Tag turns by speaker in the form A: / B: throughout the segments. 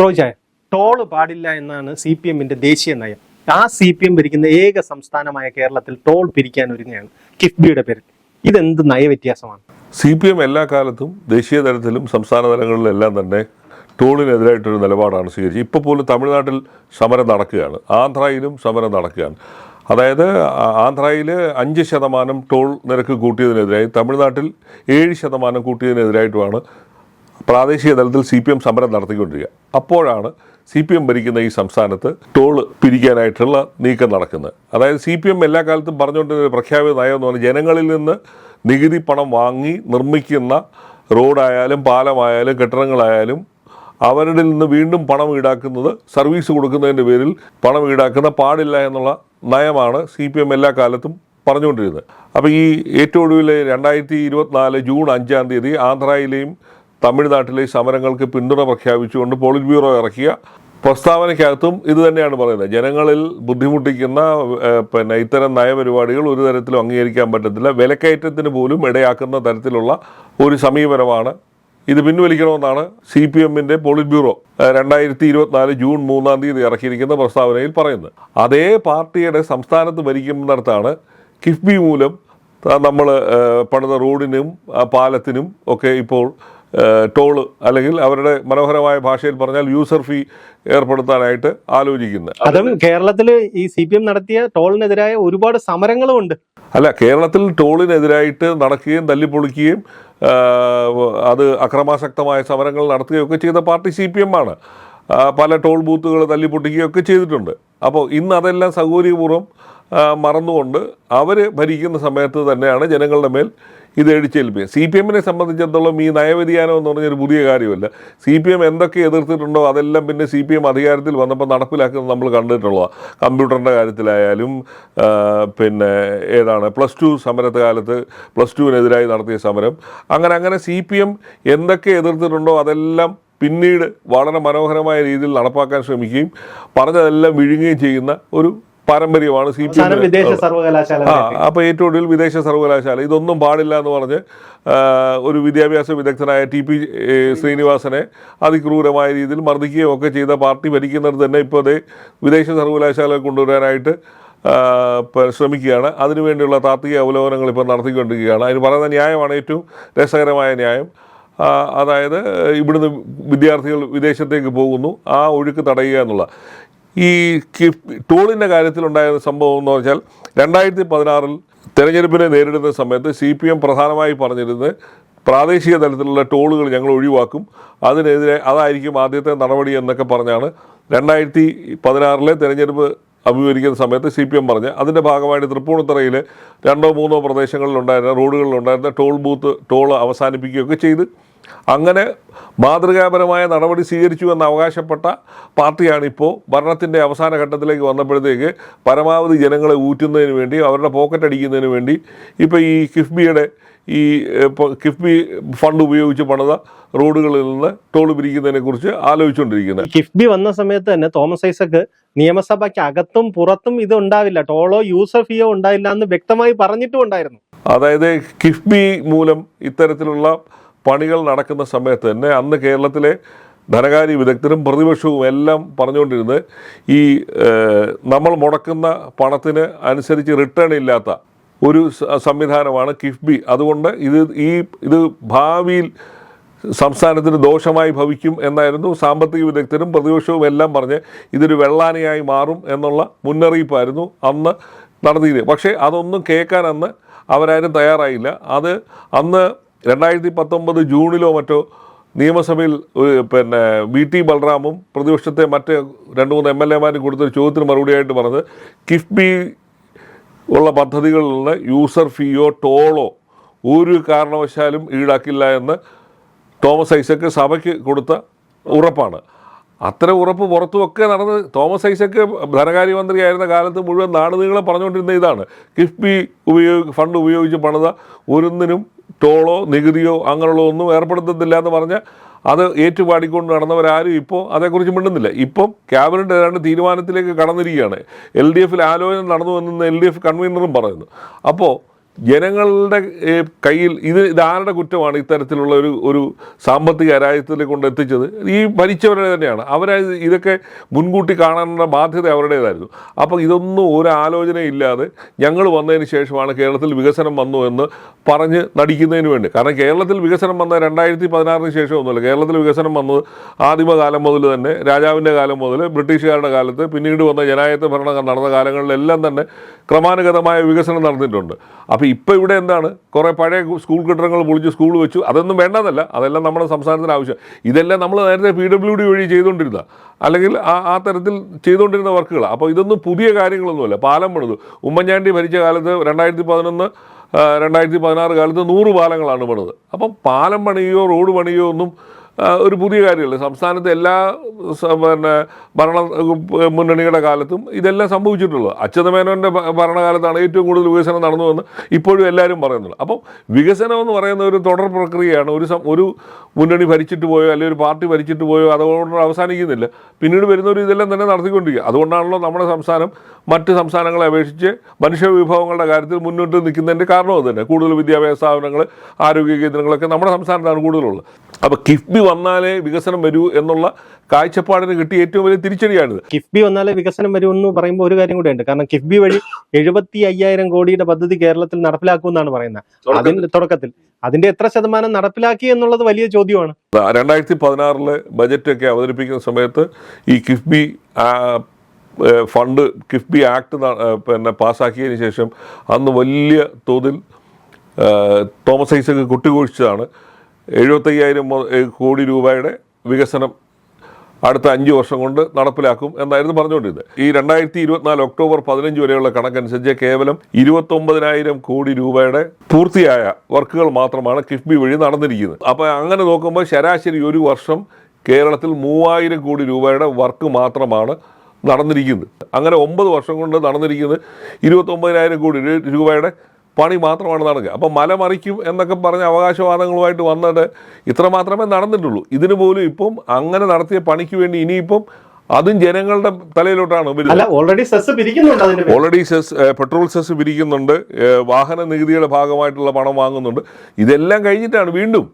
A: റോജായ toll പാടില്ല എന്നാണ് C P എമ്മിന്റെ ദേശീയ നയം. ആ സി പി എം ഭരിക്കുന്ന ഏക സംസ്ഥാനമായ കേരളത്തിൽ ടോൾ പിരിക്കാൻ ഒരുങ്ങുകയാണ് കിഫ്ബിയുടെ പേരിൽ. ഇതെന്ത് നയവ്യത്യാസമാണ്?
B: സി പി എം എല്ലാ കാലത്തും ദേശീയ തലത്തിലും സംസ്ഥാന തലങ്ങളിലും എല്ലാം തന്നെ ടോളിനെതിരായിട്ടൊരു നിലപാടാണ് സ്വീകരിച്ചത്. ഇപ്പോൾ പോലും തമിഴ്നാട്ടിൽ സമരം നടക്കുകയാണ്. ആന്ധ്രയിലും സമരം നടക്കുകയാണ്. അതായത് ആന്ധ്രയിൽ അഞ്ച് ശതമാനം ടോൾ നിരക്ക് കൂട്ടിയതിനെതിരായി തമിഴ്നാട്ടിൽ ഏഴ് ശതമാനം കൂട്ടിയതിനെതിരായിട്ടുമാണ് പ്രാദേശിക തലത്തിൽ സി പി എം സമരം നടത്തിക്കൊണ്ടിരിക്കുക. അപ്പോഴാണ് സി പി എം ഭരിക്കുന്ന ഈ സംസ്ഥാനത്ത് ടോൾ പിരിക്കാനായിട്ടുള്ള നീക്കം നടക്കുന്നത്. അതായത് സി പി എം എല്ലാ കാലത്തും പറഞ്ഞുകൊണ്ടിരുന്ന പ്രഖ്യാപിത നയം എന്ന് പറഞ്ഞാൽ ജനങ്ങളിൽ നിന്ന് നികുതി പണം വാങ്ങി നിർമ്മിക്കുന്ന റോഡായാലും പാലമായാലും കെട്ടിടങ്ങളായാലും അവരുടെ നിന്ന് വീണ്ടും പണം ഈടാക്കുന്നത് സർവീസ് കൊടുക്കുന്നതിന്റെ പേരിൽ പണം ഈടാക്കുന്ന പാടില്ല എന്നുള്ള നയമാണ് സി പി എം എല്ലാ കാലത്തും പറഞ്ഞുകൊണ്ടിരുന്നത്. അപ്പോൾ ഈ ഏറ്റവും ഒടുവിൽ രണ്ടായിരത്തി ഇരുപത്തിനാല് ജൂൺ അഞ്ചാം തീയതി ആന്ധ്രയിലെയും തമിഴ്നാട്ടിലെയും സമരങ്ങൾക്ക് പിന്തുണ പ്രഖ്യാപിച്ചുകൊണ്ട് പോളിറ്റ് ബ്യൂറോ ഇറക്കിയ പ്രസ്താവനയ്ക്കകത്തും ഇത് തന്നെയാണ് പറയുന്നത്. ജനങ്ങളിൽ ബുദ്ധിമുട്ടിക്കുന്ന പിന്നെ ഇത്തരം നയപരിപാടികൾ ഒരു തരത്തിലും അംഗീകരിക്കാൻ പറ്റത്തില്ല. വിലക്കയറ്റത്തിന് പോലും ഇടയാക്കുന്ന തരത്തിലുള്ള ഒരു സമീപനമാണ് ഇത് പിൻവലിക്കണമെന്നാണ് സി പി എമ്മിന്റെ പോളിറ്റ് ബ്യൂറോ രണ്ടായിരത്തി ഇരുപത്തിനാല് ജൂൺ മൂന്നാം തീയതി ഇറക്കിയിരിക്കുന്ന പ്രസ്താവനയിൽ പറയുന്നത്. അതേ പാർട്ടിയുടെ സംസ്ഥാനത്ത് ഭരിക്കുന്നിടത്താണ് കിഫ്ബി മൂലം നമ്മൾ പണിത റോഡിനും പാലത്തിനും ഒക്കെ ഇപ്പോൾ ടോൾ അല്ലെങ്കിൽ അവരുടെ മനോഹരമായ ഭാഷയിൽ പറഞ്ഞാൽ യൂസർ ഫീ ഏർപ്പെടുത്താനായിട്ട് ആലോചിക്കുന്നത്
A: അതും കേരളത്തിൽ ഈ സി പി എം നടത്തിയ ടോളിനെതിരായ ഒരുപാട് സമരങ്ങളും ഉണ്ട്.
B: അല്ല കേരളത്തിൽ ടോളിനെതിരായിട്ട് നടക്കുകയും തല്ലിപ്പൊളിക്കുകയും അത് അക്രമാസക്തമായ സമരങ്ങൾ നടത്തുകയും ഒക്കെ ചെയ്ത പാർട്ടി സി പി എം ആണ്. പല ടോൾ ബൂത്തുകൾ തല്ലിപ്പൊട്ടിക്കുകയൊക്കെ ചെയ്തിട്ടുണ്ട്. അപ്പോൾ ഇന്ന് അതെല്ലാം സൗകര്യപൂർവം മറന്നുകൊണ്ട് അവർ ഭരിക്കുന്ന സമയത്ത് തന്നെയാണ് ജനങ്ങളുടെ മേൽ ഇത് അടിച്ചേൽപ്പിക്കുക സി പി എമ്മിനെ സംബന്ധിച്ചിടത്തോളം ഈ നയവ്യതിയാനം എന്ന് പറഞ്ഞൊരു പുതിയ കാര്യമല്ല. സി പി എം എന്തൊക്കെ എതിർത്തിട്ടുണ്ടോ അതെല്ലാം പിന്നെ സി പി എം അധികാരത്തിൽ വന്നപ്പോൾ നടപ്പിലാക്കുന്നത് നമ്മൾ കണ്ടിട്ടുള്ളതാണ്. കമ്പ്യൂട്ടറിന്റെ കാര്യത്തിലായാലും പിന്നെ ഏതാണ് പ്ലസ് ടു സമരത്തെ കാലത്ത് പ്ലസ് ടുവിനെതിരായി നടത്തിയ സമരം. അങ്ങനെ അങ്ങനെ സി പി എം എന്തൊക്കെ എതിർത്തിട്ടുണ്ടോ അതെല്ലാം പിന്നീട് വളരെ മനോഹരമായ രീതിയിൽ നടപ്പാക്കാൻ ശ്രമിക്കുകയും പറഞ്ഞതെല്ലാം വിഴുങ്ങുകയും ചെയ്യുന്ന ഒരു പാരമ്പര്യമാണ് സി പി
A: എം വിദേശ സർവകലാശാല
B: ആ അപ്പോൾ ഏറ്റവും ഒടുവിൽ വിദേശ സർവകലാശാല. ഇതൊന്നും പാടില്ല എന്ന് പറഞ്ഞ് ഒരു വിദ്യാഭ്യാസ വിദഗ്ധനായ ടി പി ശ്രീനിവാസനെ അതിക്രൂരമായ രീതിയിൽ മർദ്ദിക്കുകയും ഒക്കെ ചെയ്ത പാർട്ടി ഭരിക്കുന്നവർ തന്നെ ഇപ്പോൾ അതേ വിദേശ സർവകലാശാല കൊണ്ടുവരാനായിട്ട് ശ്രമിക്കുകയാണ്. അതിനുവേണ്ടിയുള്ള താത്വിക അവലോകനങ്ങൾ ഇപ്പോൾ നടത്തിക്കൊണ്ടിരിക്കുകയാണ്. അതിന് പറയുന്ന ന്യായമാണ് ഏറ്റവും രസകരമായ ന്യായം. അതായത് ഇവിടുന്ന് വിദ്യാർത്ഥികൾ വിദേശത്തേക്ക് പോകുന്നു. ആ ഒഴുക്ക് തടയുക എന്നുള്ള. ഈ ടൂളിന്റെ കാര്യത്തിലുണ്ടായ സംഭവം എന്ന് പറഞ്ഞാൽ രണ്ടായിരത്തി പതിനാറിൽ തെരഞ്ഞെടുപ്പിനെ നേരിടുന്ന സമയത്ത് സി പി എം പ്രധാനമായി പറഞ്ഞിരുന്നത് പ്രാദേശിക തലത്തിലുള്ള ടോളുകൾ ഞങ്ങൾ ഒഴിവാക്കും. അതിനെതിരെ അതായിരിക്കും ആദ്യത്തെ നടപടി എന്നൊക്കെ പറഞ്ഞാണ് രണ്ടായിരത്തി പതിനാറിലെ തെരഞ്ഞെടുപ്പ് അഭിമുഖീകരിക്കുന്ന സമയത്ത് സി പി എം പറഞ്ഞ് അതിന്റെ ഭാഗമായിട്ട് തൃപ്പൂണിത്തറയിൽ രണ്ടോ മൂന്നോ പ്രദേശങ്ങളിലുണ്ടായിരുന്ന റോഡുകളിലുണ്ടായിരുന്ന ടോൾ ബൂത്ത് ടോൾ അവസാനിപ്പിക്കുകയൊക്കെ ചെയ്ത് അങ്ങനെ മാതൃകാപരമായ നടപടി സ്വീകരിച്ചു എന്ന് അവകാശപ്പെട്ട പാർട്ടിയാണിപ്പോൾ ഭരണത്തിന്റെ അവസാന ഘട്ടത്തിലേക്ക് വന്നപ്പോഴത്തേക്ക് പരമാവധി ജനങ്ങളെ ഊറ്റുന്നതിന് വേണ്ടി അവരുടെ പോക്കറ്റ് അടിക്കുന്നതിന് വേണ്ടി ഇപ്പോൾ ഈ കിഫ്ബിയുടെ ഈ കിഫ്ബി ഫണ്ട് ഉപയോഗിച്ച് പണിത റോഡുകളിൽ നിന്ന് ടോൾ പിരിക്കുന്നതിനെ കുറിച്ച് ആലോചിച്ചുകൊണ്ടിരിക്കുന്നത്.
A: കിഫ്ബി വന്ന സമയത്ത് തന്നെ തോമസ് ഐസക്ക് നിയമസഭയ്ക്ക് അകത്തും പുറത്തും ഇത് ഉണ്ടാവില്ല. ടോളോ യൂസർ ഫീയോ ഉണ്ടായില്ല എന്ന് വ്യക്തമായി പറഞ്ഞിട്ടും ഉണ്ടായിരുന്നു
B: അതായത് കിഫ്ബി മൂലം ഇത്തരത്തിലുള്ള പണികൾ നടക്കുന്ന സമയത്ത് തന്നെ അന്ന് കേരളത്തിലെ ധനകാര്യ വിദഗ്ധരും പ്രതിപക്ഷവും എല്ലാം പറഞ്ഞുകൊണ്ടിരുന്നത് ഈ നമ്മൾ മുടക്കുന്ന പണത്തിന് അനുസരിച്ച് റിട്ടേൺ ഇല്ലാത്ത ഒരു സംവിധാനമാണ് കിഫ്ബി. അതുകൊണ്ട് ഇത് ഈ ഇത് ഭാവിയിൽ സംസ്ഥാനത്തിന് ദോഷമായി ഭവിക്കും എന്നായിരുന്നു സാമ്പത്തിക വിദഗ്ധരും പ്രതിപക്ഷവും എല്ലാം പറഞ്ഞ് ഇതൊരു വെള്ളാനയായി മാറും എന്നുള്ള മുന്നറിയിപ്പായിരുന്നു അന്ന് നടത്തിയത്. പക്ഷേ അതൊന്നും കേൾക്കാൻ അന്ന് അവരാരും തയ്യാറായില്ല. അത് അന്ന് രണ്ടായിരത്തി പത്തൊമ്പത് ജൂണിലോ മറ്റോ നിയമസഭയിൽ പിന്നെ വി ടി ബൽറാമും പ്രതിപക്ഷത്തെ മറ്റ് രണ്ട് മൂന്ന് എം എൽ എമാരും കൊടുത്തൊരു ചോദ്യത്തിന് മറുപടിയായിട്ട് പറഞ്ഞത് കിഫ്ബി ഉള്ള പദ്ധതികളിൽ നിന്ന് യൂസർ ഫീയോ ടോളോ ഒരു കാരണവശാലും ഈടാക്കില്ല എന്ന് തോമസ് ഐസക്ക് സഭയ്ക്ക് കൊടുത്ത ഉറപ്പാണ്. അത്തരം ഉറപ്പ് പുറത്തുമൊക്കെ നടന്ന് തോമസ് ഐസക്ക് ധനകാര്യമന്ത്രിയായിരുന്ന കാലത്ത് മുഴുവൻ നാടുനീളെ പറഞ്ഞുകൊണ്ടിരുന്ന ഇതാണ്. കിഫ്ബി ഉപയോഗ ഫണ്ട് ഉപയോഗിച്ച് പണിത ഒരൊന്നിനും ടോളോ നികുതിയോ അങ്ങനെയുള്ള ഒന്നും ഏർപ്പെടുത്തത്തില്ല എന്ന് പറഞ്ഞ് അത് ഏറ്റുപാടിക്കൊണ്ട് നടന്നവരാരും ഇപ്പോൾ അതേക്കുറിച്ച് മിണ്ടുന്നില്ല. ഇപ്പം ക്യാബിനറ്റ് ഏതാണ്ട് തീരുമാനത്തിലേക്ക് കടന്നിരിക്കുകയാണ്. എൽ ഡി എഫിൽ ആലോചന നടന്നു എന്ന് എൽ ഡി എഫ് കൺവീനറും പറയുന്നു. അപ്പോൾ ജനങ്ങളുടെ കയ്യിൽ ഇത് ഇതാരുടെ കുറ്റമാണ് ഇത്തരത്തിലുള്ള ഒരു ഒരു സാമ്പത്തിക അരാജ്യത്തിൽ കൊണ്ട് എത്തിച്ചത്? ഈ ഭരിച്ചവരുടെ തന്നെയാണ്. അവരെ ഇതൊക്കെ മുൻകൂട്ടി കാണാനുള്ള ബാധ്യത അവരുടേതായിരുന്നു. അപ്പോൾ ഇതൊന്നും ഒരു ആലോചനയില്ലാതെ ഞങ്ങൾ വന്നതിന് ശേഷമാണ് കേരളത്തിൽ വികസനം വന്നു എന്ന് പറഞ്ഞ് നടിക്കുന്നതിന് വേണ്ടി. കാരണം കേരളത്തിൽ വികസനം വന്ന രണ്ടായിരത്തി പതിനാറിന് ശേഷം ശേഷമൊന്നുമല്ല കേരളത്തിൽ വികസനം വന്നത് ആദിമകാലം മുതൽ തന്നെ രാജാവിന്റെ കാലം മുതൽ ബ്രിട്ടീഷുകാരുടെ കാലത്ത് പിന്നീട് വന്ന ജനായത്ത ഭരണം നടന്ന കാലങ്ങളിലെല്ലാം തന്നെ ക്രമാനുഗതമായ വികസനം നടന്നിട്ടുണ്ട്. അപ്പോൾ ഇപ്പോൾ ഇവിടെ എന്താണ്? കുറേ പഴയ സ്കൂൾ കെട്ടിടങ്ങൾ പൊളിച്ച് സ്കൂൾ വെച്ചു. അതൊന്നും വേണ്ടതല്ല അതെല്ലാം നമ്മുടെ സംസ്ഥാനത്തിന് ആവശ്യം. ഇതെല്ലാം നമ്മൾ നേരത്തെ പി ഡബ്ല്യു ഡി വഴി ചെയ്തുകൊണ്ടിരുന്ന അല്ലെങ്കിൽ ആ ആ തരത്തിൽ ചെയ്തുകൊണ്ടിരുന്ന വർക്കുകൾ അപ്പോൾ ഇതൊന്നും പുതിയ കാര്യങ്ങളൊന്നുമല്ല. പാലം പണിതു. ഉമ്മൻചാണ്ടി ഭരിച്ച കാലത്ത് രണ്ടായിരത്തി പതിനൊന്ന് രണ്ടായിരത്തി പതിനാറ് കാലത്ത് നൂറ് പാലങ്ങളാണ് പണിത്. അപ്പം പാലം പണിയോ റോഡ് പണിയോ ഒന്നും ഒരു പുതിയ കാര്യമല്ല? സംസ്ഥാനത്തെ എല്ലാ പിന്നെ ഭരണ മുന്നണികളുടെ കാലത്തും ഇതെല്ലാം സംഭവിച്ചിട്ടുള്ളത്. അച്യുതമേനോന്റെ ഭരണകാലത്താണ് ഏറ്റവും കൂടുതൽ വികസനം നടന്നതെന്ന് ഇപ്പോഴും എല്ലാവരും പറയുന്നുള്ളൂ അപ്പം വികസനം എന്ന് പറയുന്ന ഒരു തുടർ പ്രക്രിയയാണ്. ഒരു ഒരു മുന്നണി ഭരിച്ചിട്ട് പോയോ അല്ലെങ്കിൽ ഒരു പാർട്ടി ഭരിച്ചിട്ട് പോയോ അതുകൊണ്ട് അവസാനിക്കുന്നില്ല. പിന്നീട് വരുന്നവർ ഇതെല്ലാം തന്നെ നടത്തിക്കൊണ്ടിരിക്കുക. അതുകൊണ്ടാണല്ലോ നമ്മുടെ സംസ്ഥാനം മറ്റ് സംസ്ഥാനങ്ങളെ അപേക്ഷിച്ച് മനുഷ്യ വിഭവങ്ങളുടെ കാര്യത്തിൽ മുന്നോട്ട് നിൽക്കുന്നതിന്റെ കാരണം അത് തന്നെ. കൂടുതൽ വിദ്യാഭ്യാസ സ്ഥാപനങ്ങൾ ആരോഗ്യ കേന്ദ്രങ്ങളൊക്കെ നമ്മുടെ സംസ്ഥാനത്താണ് കൂടുതലുള്ളത്. അപ്പോൾ കിഫ്ബി വന്നാലേ വികസനം വരൂ എന്നുള്ള കാഴ്ചപ്പാടിന് കിട്ടിയ ഏറ്റവും വലിയ തിരിച്ചടിയാണിത്.
A: കിഫ്ബി വന്നാലേ വികസനം വരൂ എന്ന് പറയുമ്പോൾ ഒരു കാര്യം കൂടെയുണ്ട്. കാരണം കിഫ്ബി വഴി എഴുപത്തി അയ്യായിരം കോടിയുടെ പദ്ധതി കേരളത്തിൽ നടപ്പിലാക്കുമെന്നാണ് പറയുന്നത്. അതിന്റെ തുടക്കത്തിൽ. അതിന്റെ എത്ര ശതമാനം നടപ്പിലാക്കി എന്നുള്ളത് വലിയ ചോദ്യമാണ്.
B: രണ്ടായിരത്തി പതിനാറിലെ ബജറ്റൊക്കെ അവതരിപ്പിക്കുന്ന സമയത്ത് ഈ കിഫ്ബി ഫണ്ട് കിഫ്ബി ആക്ട് പിന്നെ പാസ്സാക്കിയതിന് ശേഷം അന്ന് വലിയ തോതിൽ തോമസ് ഐസക് കുട്ടിഘോഷിച്ചതാണ്. എഴുപത്തയ്യായിരം കോടി രൂപയുടെ വികസനം അടുത്ത അഞ്ച് വർഷം കൊണ്ട് നടപ്പിലാക്കും എന്നായിരുന്നു പറഞ്ഞുകൊണ്ടിരുന്നത്. ഈ രണ്ടായിരത്തി ഇരുപത്തിനാല് ഒക്ടോബർ പതിനഞ്ച് വരെയുള്ള കണക്കനുസരിച്ച് കേവലം ഇരുപത്തൊമ്പതിനായിരം കോടി രൂപയുടെ പൂർത്തിയായ വർക്കുകൾ മാത്രമാണ് കിഫ്ബി വഴി നടന്നിരിക്കുന്നത്. അപ്പോൾ അങ്ങനെ നോക്കുമ്പോൾ ശരാശരി ഒരു വർഷം കേരളത്തിൽ മൂവായിരം കോടി രൂപയുടെ വർക്ക് മാത്രമാണ് നടന്നിരിക്കുന്നത്. അങ്ങനെ ഒമ്പത് വർഷം കൊണ്ട് നടന്നിരിക്കുന്നത് ഇരുപത്തൊമ്പതിനായിരം കോടി രൂപയുടെ പണി മാത്രമാണ് നടക്കുക അപ്പോൾ മല മറിക്കും എന്നൊക്കെ പറഞ്ഞ അവകാശവാദങ്ങളുമായിട്ട് വന്നിട്ട് ഇത്ര മാത്രമേ നടന്നിട്ടുള്ളൂ. ഇതിന് പോലും ഇപ്പം അങ്ങനെ നടത്തിയ പണിക്ക് വേണ്ടി ഇനിയിപ്പം അതും ജനങ്ങളുടെ തലയിലോട്ടാണ്
A: ഓൾറെഡി സെസ് പിരിക്കുന്നുണ്ട്
B: ഓൾറെഡി സെസ് പെട്രോൾ സെസ് പിരിക്കുന്നുണ്ട്. വാഹന നികുതിയുടെ ഭാഗമായിട്ടുള്ള പണം വാങ്ങുന്നുണ്ട്. ഇതെല്ലാം കഴിഞ്ഞിട്ടാണ് വീണ്ടും.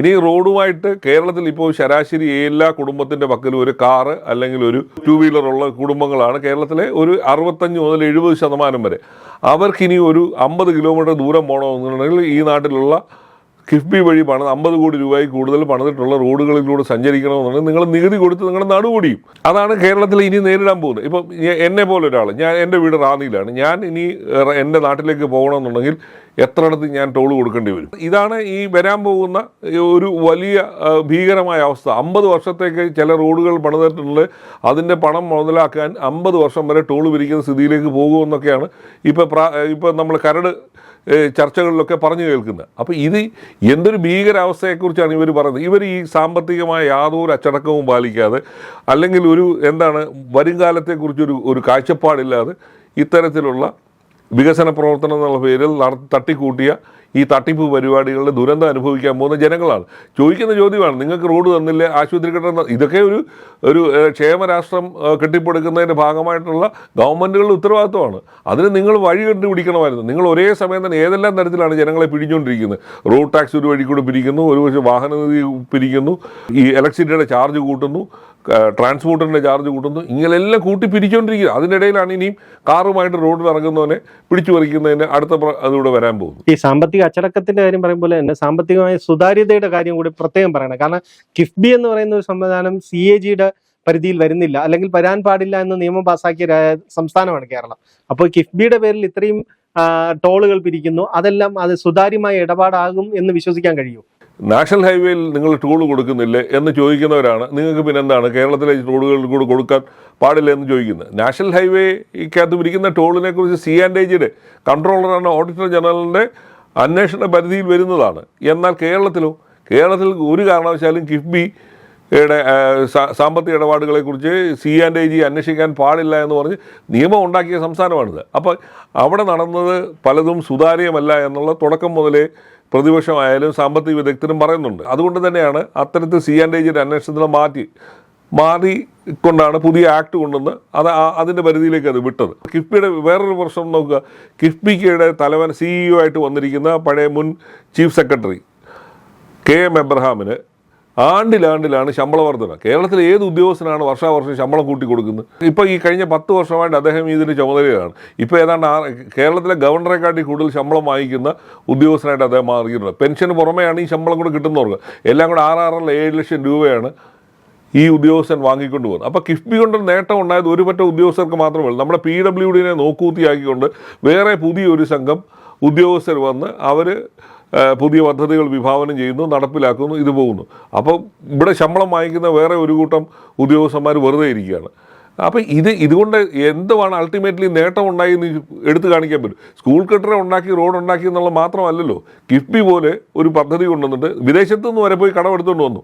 B: ഇനി റോഡുമായിട്ട് കേരളത്തിൽ ഇപ്പോൾ ശരാശരി എല്ലാ കുടുംബത്തിന്റെ പക്കലും ഒരു കാറ് അല്ലെങ്കിൽ ഒരു ടു വീലർ ഉള്ള കുടുംബങ്ങളാണ് കേരളത്തിലെ ഒരു അറുപത്തഞ്ച് മുതൽ എഴുപത് ശതമാനം വരെ. അവർക്കിനി ഒരു അമ്പത് കിലോമീറ്റർ ദൂരം പോകണമെന്നുണ്ടെങ്കിൽ ഈ നാട്ടിലുള്ള കിഫ്ബി വഴി പണം അമ്പത് കോടി രൂപയിൽ കൂടുതൽ പണിതിട്ടുള്ള റോഡുകളിലൂടെ സഞ്ചരിക്കണമെന്നുണ്ടെങ്കിൽ നിങ്ങൾ നികുതി കൊടുത്ത് നിങ്ങളുടെ നടുകൂടിയും അതാണ് കേരളത്തിൽ ഇനി നേരിടാൻ പോകുന്നത്. ഇപ്പം എന്നെ പോലെ ഒരാൾ ഞാൻ എന്റെ വീട് റാന്നിയിലാണ്. ഞാൻ ഇനി എന്റെ നാട്ടിലേക്ക് പോകണമെന്നുണ്ടെങ്കിൽ എത്രയിടത്ത് ഞാൻ ടോൾ കൊടുക്കേണ്ടി വരും? ഇതാണ് ഈ വരാൻ പോകുന്ന ഒരു വലിയ ഭീകരമായ അവസ്ഥ. അമ്പത് വർഷത്തേക്ക് ചില റോഡുകൾ പണിതിട്ടുണ്ട്. അതിന്റെ പണം മുതലാക്കാൻ അമ്പത് വർഷം വരെ ടോൾ പിരിക്കുന്ന സ്ഥിതിയിലേക്ക് പോകുമെന്നൊക്കെയാണ് ഇപ്പോൾ ഇപ്പോൾ നമ്മൾ കരട് ചർച്ചകളിലൊക്കെ പറഞ്ഞു കേൾക്കുന്നത് അപ്പോൾ ഇത് എന്തൊരു ഭീകരാവസ്ഥയെക്കുറിച്ചാണ് ഇവർ പറയുന്നത്? ഇവർ ഈ സാമ്പത്തികമായ യാതൊരു അച്ചടക്കവും പാലിക്കാതെ അല്ലെങ്കിൽ ഒരു എന്താണ് വരും കാലത്തെക്കുറിച്ചൊരു ഒരു കാഴ്ചപ്പാടില്ലാതെ ഇത്തരത്തിലുള്ള വികസന പ്രവർത്തനം എന്നുള്ള പേരിൽ തട്ടിക്കൂട്ടിയ ഈ തട്ടിപ്പ് പരിപാടികളുടെ ദുരന്തം അനുഭവിക്കാൻ പോകുന്ന ജനങ്ങളാണ്. ചോദിക്കുന്ന ചോദ്യമാണ് നിങ്ങൾക്ക് റോഡ് തന്നില്ല? ആശുപത്രി കെട്ടണം? ഇതൊക്കെ ഒരു ഒരു ക്ഷേമരാഷ്ട്രം കെട്ടിപ്പടുക്കുന്നതിന്റെ ഭാഗമായിട്ടുള്ള ഗവൺമെന്റുകളുടെ ഉത്തരവാദിത്വമാണ്. അതിന് നിങ്ങൾ വഴി കണ്ടുപിടിക്കണമായിരുന്നു. നിങ്ങൾ ഒരേ സമയം തന്നെ ഏതെല്ലാം തരത്തിലാണ് ജനങ്ങളെ പിടിഞ്ഞുകൊണ്ടിരിക്കുന്നത്? റോഡ് ടാക്സ് ഒരു വഴി കൂടെ പിരിക്കുന്നു ഒരു പക്ഷേ വാഹന നികുതി പിരിക്കുന്നു ഈ ഇലക്ട്രിസിറ്റിയുടെ ചാർജ് കൂട്ടുന്നു ട്രാൻസ്പോർട്ടിന്റെ ചാർജ് കൂട്ടുന്നു ഇങ്ങനെല്ലാം കൂട്ടി പിരിച്ചുകൊണ്ടിരിക്കുക അതിനിടയിലാണ് ഇനിയും കാറുമായിട്ട് റോഡിൽ ഇറങ്ങുന്നവനെ പിടിച്ചു പറിക്കുന്നതിന് അടുത്ത അതിലൂടെ വരാൻ പോകുന്നു
A: ഈ സാമ്പത്തിക അച്ചടക്കത്തിന്റെ കാര്യം പറയുമ്പോൾ തന്നെ സാമ്പത്തികമായ സുതാര്യതയുടെ കാര്യം കൂടി പ്രത്യേകം പറയണം. കാരണം കിഫ്ബി എന്ന് പറയുന്ന ഒരു സംവിധാനം സി എ ജിയുടെ പരിധിയിൽ വരുന്നില്ല. അല്ലെങ്കിൽ വരാൻ പാടില്ല എന്ന് നിയമം പാസാക്കിയ സംസ്ഥാനമാണ് കേരളം. അപ്പോൾ കിഫ്ബിയുടെ പേരിൽ ഇത്രയും ടോളുകൾ പിരിക്കുന്നു. അതെല്ലാം അത് സുതാര്യമായ ഇടപാടാകും എന്ന് വിശ്വസിക്കാൻ കഴിയും.
B: നാഷണൽ ഹൈവേയിൽ നിങ്ങൾ ടോൾ കൊടുക്കുന്നില്ലേ എന്ന് ചോദിക്കുന്നവരാണ്. നിങ്ങൾക്ക് പിന്നെ എന്താണ് കേരളത്തിലെ ടോളുകളിൽ കൂടെ കൊടുക്കാൻ പാടില്ല എന്ന് ചോദിക്കുന്നത്. നാഷണൽ ഹൈവേക്കകത്ത് പിരിക്കുന്ന ടോളിനെ കുറിച്ച് സി ആൻഡ് ഐജിയുടെ കൺട്രോളറാണ് ഓഡിറ്റർ ജനറലിന്റെ അന്വേഷണ പരിധിയിൽ വരുന്നതാണ്. എന്നാൽ കേരളത്തിലോ കേരളത്തിൽ ഒരു കാരണവശാലും കിഫ്ബി യുടെ സാമ്പത്തിക ഇടപാടുകളെക്കുറിച്ച് സി ആൻഡ് ഐ ജി അന്വേഷിക്കാൻ പാടില്ല എന്ന് പറഞ്ഞ് നിയമം ഉണ്ടാക്കിയ സംസ്ഥാനമാണിത്. അപ്പോൾ അവിടെ നടന്നത് പലതും സുതാര്യമല്ല എന്നുള്ള തുടക്കം മുതലേ പ്രതിപക്ഷമായാലും സാമ്പത്തിക വിദഗ്ധരും പറയുന്നുണ്ട്. അതുകൊണ്ട് തന്നെയാണ് അത്തരത്തിൽ സി ആൻഡ് ഐ ജിയുടെ അന്വേഷണത്തിൽ മാറ്റി മാറി കൊണ്ടാണ് പുതിയ ആക്ട് കൊണ്ടുവന്ന് അത് അതിന്റെ പരിധിയിലേക്ക് അത് വിട്ടത്. കിഫ്ബിയുടെ വേറൊരു പ്രശ്നം നോക്കുക. കിഫ്ബിക്കയുടെ തലവൻ സിഇഒ ആയിട്ട് വന്നിരിക്കുന്ന പഴയ മുൻ ചീഫ് സെക്രട്ടറി കെ എം എബ്രഹാമിന് ആണ്ടിലാണ്ടിലാണ് ശമ്പള വർധന. കേരളത്തിലെ ഏത് ഉദ്യോഗസ്ഥനാണ് വർഷാവർഷം ശമ്പളം കൂട്ടി കൊടുക്കുന്നത് ഇപ്പോൾ ഈ കഴിഞ്ഞ പത്ത് വർഷമായിട്ട് അദ്ദേഹം ഇതിന് ചുമതലയാണ്. ഇപ്പോൾ ഏതാണ്ട് കേരളത്തിലെ ഗവർണറെക്കാട്ടി കൂടുതൽ ശമ്പളം വാങ്ങിക്കുന്ന ഉദ്യോഗസ്ഥനായിട്ട് അദ്ദേഹം മാറിയിട്ടുണ്ട്. പെൻഷന് പുറമെയാണ് ഈ ശമ്പളം കൂടെ കിട്ടുന്നവർക്ക്. എല്ലാം കൂടെ ആറാറല്ല ഏഴ് ലക്ഷം രൂപയാണ് ഈ ഉദ്യോഗസ്ഥൻ വാങ്ങിക്കൊണ്ട് പോകുന്നത് അപ്പോൾ കിഫ്ബി കൊണ്ട് നേട്ടം ഉണ്ടായത് ഒരു പറ്റ ഉദ്യോഗസ്ഥർക്ക് മാത്രമേ ഉള്ളൂ. നമ്മുടെ പി ഡബ്ല്യു ഡിനെ നോക്കൂത്തിയാക്കിക്കൊണ്ട് വേറെ പുതിയൊരു സംഘം ഉദ്യോഗസ്ഥർ വന്ന് അവർ പുതിയ പദ്ധതികൾ വിഭാവനം ചെയ്യുന്നു നടപ്പിലാക്കുന്നു ഇത് പോകുന്നു. അപ്പോൾ ഇവിടെ ശമ്പളം വാങ്ങിക്കുന്ന വേറെ ഒരു കൂട്ടം ഉദ്യോഗസ്ഥന്മാർ വെറുതെ ഇരിക്കുകയാണ്. അപ്പോൾ ഇത് ഇതുകൊണ്ട് എന്തുവാണ് അൾട്ടിമേറ്റ്ലി നേട്ടം ഉണ്ടായി എന്ന് എടുത്തു കാണിക്കാൻ പറ്റും? സ്കൂൾ കെട്ടിടം ഉണ്ടാക്കി റോഡ് ഉണ്ടാക്കി എന്നുള്ളത് മാത്രമല്ലല്ലോ. കിഫ്ബി പോലെ ഒരു പദ്ധതി കൊണ്ടുവന്നിട്ട് വിദേശത്തു നിന്ന് വരെ പോയി കടമെടുത്തുകൊണ്ട് വന്നു.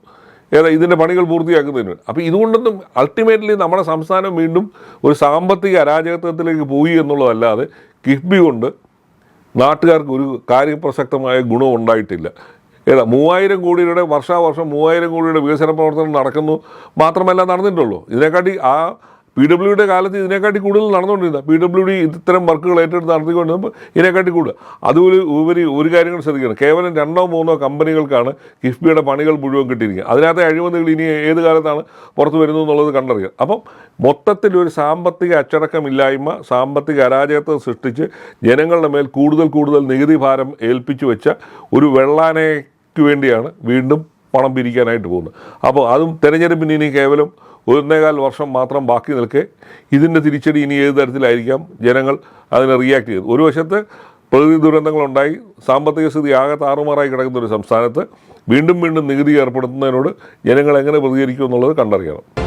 B: ഇതിന്റെ പണികൾ പൂർത്തിയാക്കുന്നതിന് അപ്പോൾ ഇതുകൊണ്ടൊന്നും അൾട്ടിമേറ്റ്ലി നമ്മുടെ സംസ്ഥാനം വീണ്ടും ഒരു സാമ്പത്തിക അരാജകത്വത്തിലേക്ക് പോയി എന്നുള്ളതല്ലാതെ കിഫ്ബി കൊണ്ട് നാട്ടുകാർക്ക് ഒരു കാര്യപ്രസക്തമായ ഗുണം ഉണ്ടായിട്ടില്ല. ഏതാ മൂവായിരം കോടിയുടെ വർഷാവർഷം മൂവായിരം കോടിയുടെ വികസന പ്രവർത്തനം നടക്കുന്നു മാത്രമല്ല നടന്നിട്ടുള്ളൂ. ഇതിനെക്കാട്ടി ആ പി ഡബ്ല്യുയുടെ കാലത്ത് ഇതിനെക്കാട്ടി കൂടുതൽ നടന്നുകൊണ്ടിരുന്ന പി ഡബ്ല്യു ഡി ഇത്തരം വർക്കുകൾ ഏറ്റെടുത്ത് നടത്തിക്കൊണ്ടിരുന്നപ്പോൾ ഇതിനെക്കാട്ടി കൂടുതൽ. അതുപോലെ ഉപരി ഒരു കാര്യങ്ങൾ ശ്രദ്ധിക്കണം. കേവലം രണ്ടോ മൂന്നോ കമ്പനികൾക്കാണ് കിഫ്ബിയുടെ പണികൾ മുഴുവൻ കിട്ടിയിരിക്കുക അതിനകത്തെ അഴിമതികൾ ഇനി ഏത് കാലത്താണ് പുറത്തു വരുന്നത് എന്നുള്ളത് കണ്ടറിയാം. അപ്പം മൊത്തത്തിൽ ഒരു സാമ്പത്തിക അച്ചടക്കമില്ലായ്മ സാമ്പത്തിക അരാജകത്വം സൃഷ്ടിച്ച് ജനങ്ങളുടെ മേൽ കൂടുതൽ കൂടുതൽ നികുതി ഭാരം ഏൽപ്പിച്ചു വെച്ച ഒരു വെള്ളാനയ്ക്ക് വേണ്ടിയാണ് വീണ്ടും പണം പിരിക്കാനായിട്ട് പോകുന്നത്. അപ്പോൾ അതും തെരഞ്ഞെടുപ്പിന് ഇനി കേവലം ഒന്നേകാൽ വർഷം മാത്രം ബാക്കി നിൽക്കെ ഇതിന്റെ തിരിച്ചടി ഇനി ഏത് തരത്തിലായിരിക്കാം? ജനങ്ങൾ അതിനെ റിയാക്ട് ചെയ്തു. ഒരു വശത്ത് പ്രകൃതി ദുരന്തങ്ങളുണ്ടായി. സാമ്പത്തിക സ്ഥിതി ആകെ താറുമാറായി കിടക്കുന്ന ഒരു സംസ്ഥാനത്ത് വീണ്ടും വീണ്ടും നികുതി ഏർപ്പെടുത്തുന്നതിനോട് ജനങ്ങൾ എങ്ങനെ പ്രതികരിക്കും എന്നുള്ളത് കണ്ടറിയണം.